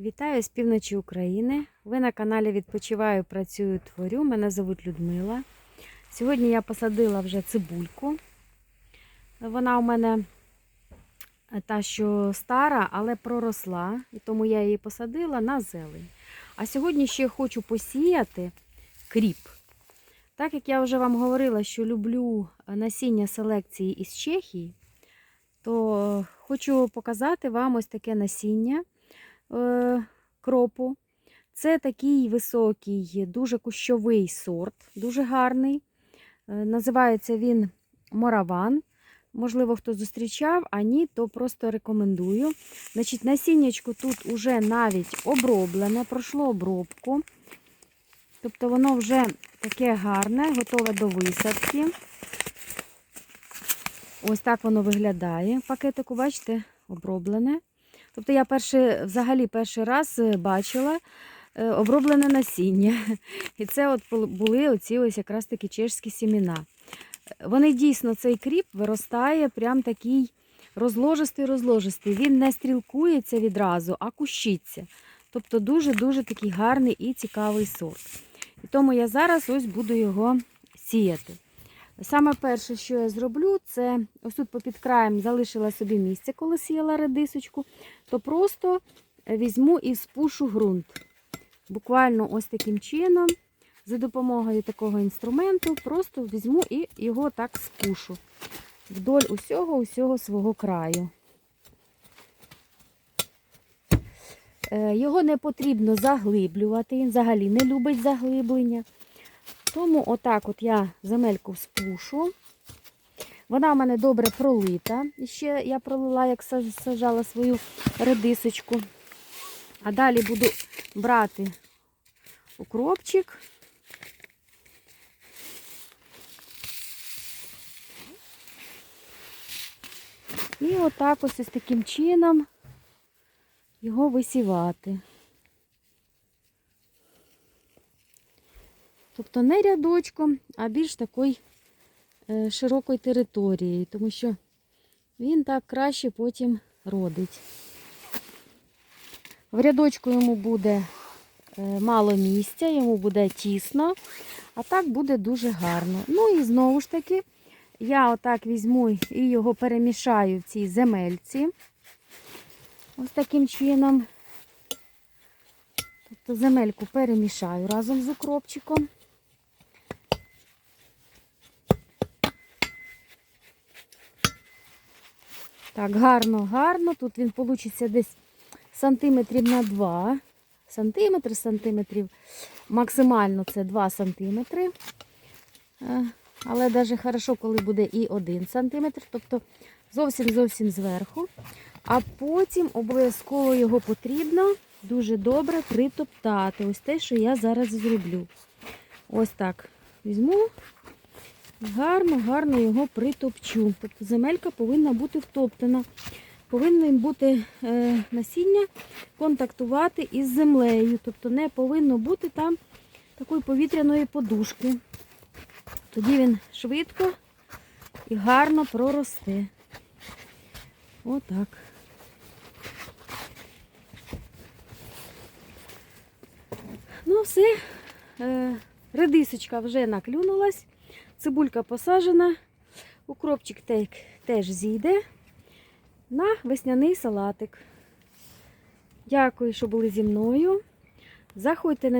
Вітаю з півночі України. Ви на каналі Відпочиваю, працюю, творю. Мене звуть Людмила. Сьогодні я посадила вже цибульку. Вона у мене е, та, що стара, але проросла, і тому я її посадила на зелень. А сьогодні ще хочу посіяти кріп. Так як я вже вам говорила, що люблю насіння селекції із Чехії, то хочу показати вам ось таке насіння е, кропу. Це такий високий, дуже кущовий сорт, дуже гарний. Е, Називається він Мораван. Можливо, хто зустрічав, а ні, то просто рекомендую. Значить, Насіннячко тут уже навіть оброблене, пройшло обробку. Тобто воно вже таке гарне, готове до висадки. Ось так воно виглядає. Пакетику, бачите, оброблене. Тобто я перший, взагалі перший раз е, бачила е, оброблене насіння. І це от були оці ось якраз такі чешські сімена. Вони дійсно, цей кріп виростає прям такий розложистий-розложистий. Він не стрілкується відразу, а кущиться. Тобто дуже-дуже такий гарний і цікавий сорт. І тому я зараз ось буду його сіяти. Саме перше, що я зроблю, це ось тут попід краєм залишила собі місце, коли сіяла редисочку, то просто візьму і спушу ґрунт. Буквально ось таким чином, за допомогою такого інструменту, просто візьму і його так спушу вдоль усього усього свого краю. Е, Його не потрібно заглиблювати, він взагалі не любить заглиблення. Тому отак от я земельку спушу. Вона в мене добре пролита. І ще я пролила, як сажала свою редисочку. А далі буду брати укропчик. І отак ось ось таким чином його висівати. Тобто не рядочком, а більш такою е, широкою територією, тому що він так краще потім родить. В рядочку йому буде е, мало місця, йому буде тісно, а так буде дуже гарно. Ну і знову ж таки, я отак візьму і його перемішаю в цій земельці. Ось таким чином. Тобто земельку перемішаю разом з укропчиком. Так, гарно, гарно. Тут він вийде десь сантиметрів на 2 сантиметри, сантиметрів. Максимально це 2 сантиметри. Е, Але навіть хорошо, коли буде і 1 сантиметр, тобто зовсім-зовсім зверху. А потім обов'язково його потрібно дуже добре притоптати. Ось те, що я зараз зроблю. Ось так візьму. Гарно, гарно його притопчу. Тобто земелька повинна бути втоптана. Повинно бути е, насіння контактувати із землею. Тобто не повинно бути там такої повітряної подушки. Тоді він швидко і гарно проросте. Отак. Ну, все. Е, редисочка вже наклюнулась. Цибулька посаджена, укропчик теж зійде на весняний салатик. Дякую, що були зі мною. Заходьте на